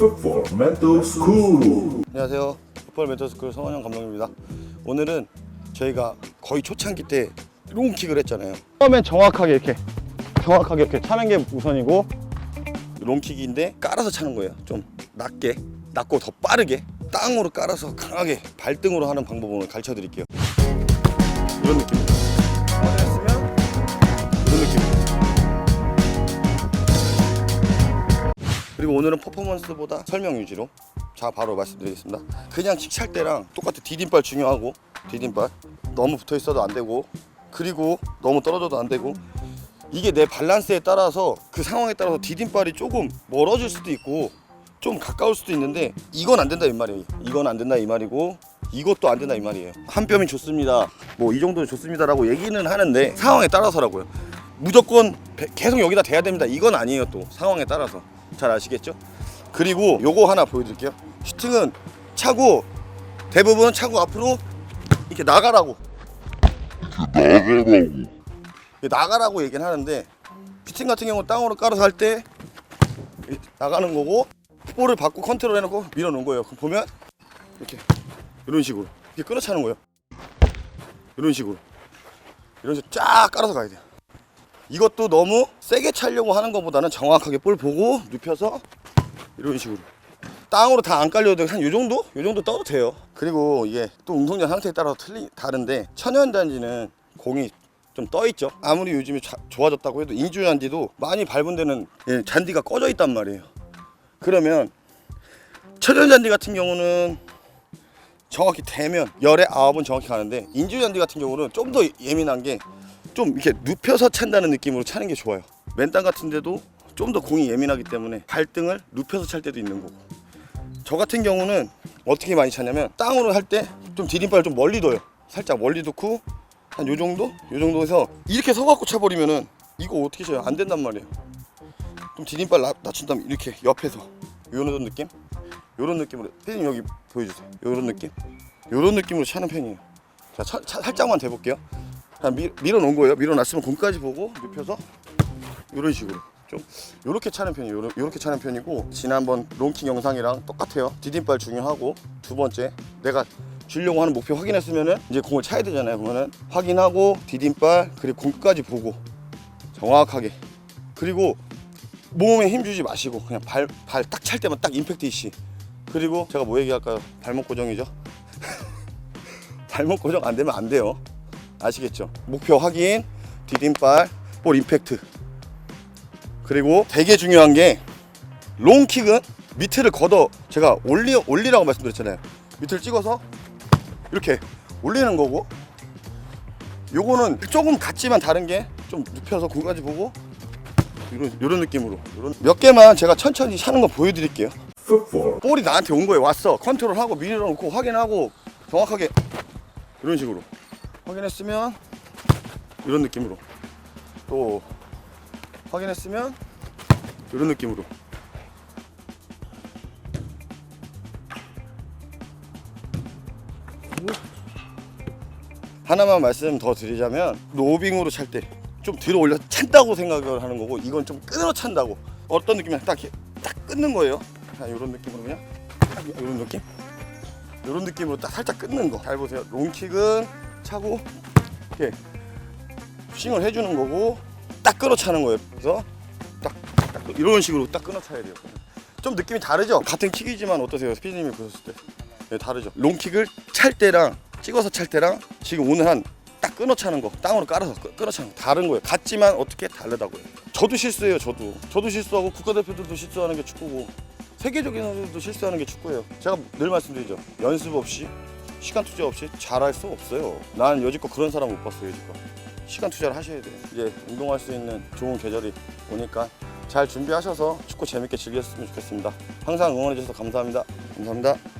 Football Mental School. 안녕하세요. 풋볼 멘토스쿨 성원영 감독입니다. 오늘은 저희가 거의 초창기 때 롱킥을 했잖아요. 처음엔 정확하게 이렇게 정확하게 이렇게 차는 게 우선이고 롱킥인데 깔아서 차는 거예요. 좀 낮게, 낮고 더 빠르게 땅으로 깔아서 강하게 발등으로 하는 방법을 오늘 가르쳐 드릴게요. 그리고 오늘은 퍼포먼스보다 설명 위주로 자 바로 말씀드리겠습니다. 그냥 킥찰 때랑 똑같은 디딤발 중요하고 디딤발 너무 붙어 있어도 안 되고 그리고 너무 떨어져도 안 되고 이게 내 밸런스에 따라서 그 상황에 따라서 디딤발이 조금 멀어질 수도 있고 좀 가까울 수도 있는데 이건 안 된다 이 말이에요. 이건 안 된다 이 말이고 이것도 안 된다 이 말이에요. 한 뼘이 좋습니다. 뭐 이 정도는 좋습니다 라고 얘기는 하는데 상황에 따라서라고요. 무조건 배- 계속 여기다 대야 됩니다. 이건 아니에요 또 상황에 따라서 잘 아시겠죠? 그리고 요거 하나 보여드릴게요. 슈팅은 차고 대부분 차고 앞으로 이렇게 나가라고 이게 나가라고 얘기는 하는데 슈팅 같은 경우 땅으로 깔아서 할 때 나가는 거고 볼을 받고 컨트롤 해놓고 밀어놓은 거예요. 그럼 보면 이렇게 이런 식으로 이렇게 끌어차는 거예요. 이런 식으로 이런 식으로 쫙 깔아서 가야 돼요. 이것도 너무 세게 차려고 하는 것보다는 정확하게 볼 보고 눕혀서 이런 식으로 땅으로 다 안 깔려도 한 요 정도? 요 정도 떠도 돼요. 그리고 이게 또 운동장 상태에 따라서 틀리 다른데 천연단지는 공이 좀 떠 있죠. 아무리 요즘에 자- 좋아졌다고 해도 인조잔디도 많이 밟은 데는 예, 잔디가 꺼져 있단 말이에요. 그러면 천연잔디 같은 경우는 정확히 대면 열에 아홉은 정확히 가는데 인조잔디 같은 경우는 좀 더 예민한 게 좀 이렇게 눕혀서 찬다는 느낌으로 차는 게 좋아요. 맨땅 같은데도 좀 더 공이 예민하기 때문에 발등을 눕혀서 찰 때도 있는 거고. 저 같은 경우는 어떻게 많이 차냐면 땅으로 할 때 좀 디딤발을 좀 멀리 둬요. 살짝 멀리 두고 한 요 정도? 요 정도에서 이렇게 서갖고 차버리면은 이거 어떻게 쳐요? 안 된단 말이에요. 좀 디딤발 낮, 낮춘 다음에 이렇게 옆에서 요런 느낌? 요런 느낌으로 피디님 여기 보여주세요. 요런 느낌? 요런 느낌으로 차는 편이에요. 자, 차, 차- 살짝만 대볼게요. 그냥 밀, 밀어놓은 거예요. 밀어놨으면 공까지 보고 눕혀서 이런 식으로 좀 요렇게 차는 편이에요. 요렇게 차는 편이고 지난번 롱킹 영상이랑 똑같아요. 디딤발 중요하고 두 번째 내가 주려고 하는 목표 확인했으면은 이제 공을 차야 되잖아요. 그러면은 확인하고 디딤발 그리고 공까지 보고 정확하게 그리고 몸에 힘 주지 마시고 그냥 발 발 딱 찰 때만 딱 임팩트 이시 그리고 제가 뭐 얘기할까요? 발목 고정이죠. 발목 고정 안 되면 안 돼요. 아시겠죠? 목표 확인, 디딤발, 볼 임팩트. 그리고 되게 중요한 게 롱킥은 밑을 걷어 제가 올리 올리라고 말씀드렸잖아요. 밑을 찍어서 이렇게 올리는 거고 요거는 조금 같지만 다른 게 좀 눕혀서 공까지 보고 이런 이런 느낌으로 이런 몇 개만 제가 천천히 차는 거 보여드릴게요. 볼이 나한테 온 거예요. 왔어. 컨트롤하고 밀어놓고 확인하고 정확하게 이런 식으로 확인했으면 이런 느낌으로. 또 확인했으면 이런 느낌으로. 하나만 말씀 더 드리자면 로빙으로 찰 때 좀 들어 올려 찬다고 생각을 하는 거고 이건 좀 끊어 찬다고. 어떤 느낌이냐? 딱, 딱 끊는 거예요. 자 이런 느낌으로 그냥. 딱 이런 느낌? 이런 느낌으로 딱 살짝 끊는 거. 잘 보세요. 롱킥은 차고 이렇게 싱을 해주는 거고 딱 끊어 차는 거예요. 그래서 딱, 딱 이런 식으로 딱 끊어 차야 돼요. 좀 느낌이 다르죠? 같은 킥이지만 어떠세요? 스피디님이 보셨을 때? 네, 다르죠. 롱킥을 찰 때랑 찍어서 찰 때랑 지금 오늘 한 딱 끊어 차는 거 땅으로 깔아서 끊- 끊어 차는 거 다른 거예요. 같지만 어떻게 다르다고요? 저도 실수해요 저도. 저도 실수하고 국가대표들도 실수하는 게 축구고 세계적인 선수들도 실수하는 게 축구예요. 제가 늘 말씀드리죠. 연습 없이 시간 투자 없이 잘할 수 없어요. 난 여지껏 그런 사람 못 봤어요 여지껏. 시간 투자를 하셔야 돼요. 이제 운동할 수 있는 좋은 계절이 오니까 잘 준비하셔서 축구 재밌게 즐겼으면 좋겠습니다. 항상 응원해 주셔서 감사합니다. 감사합니다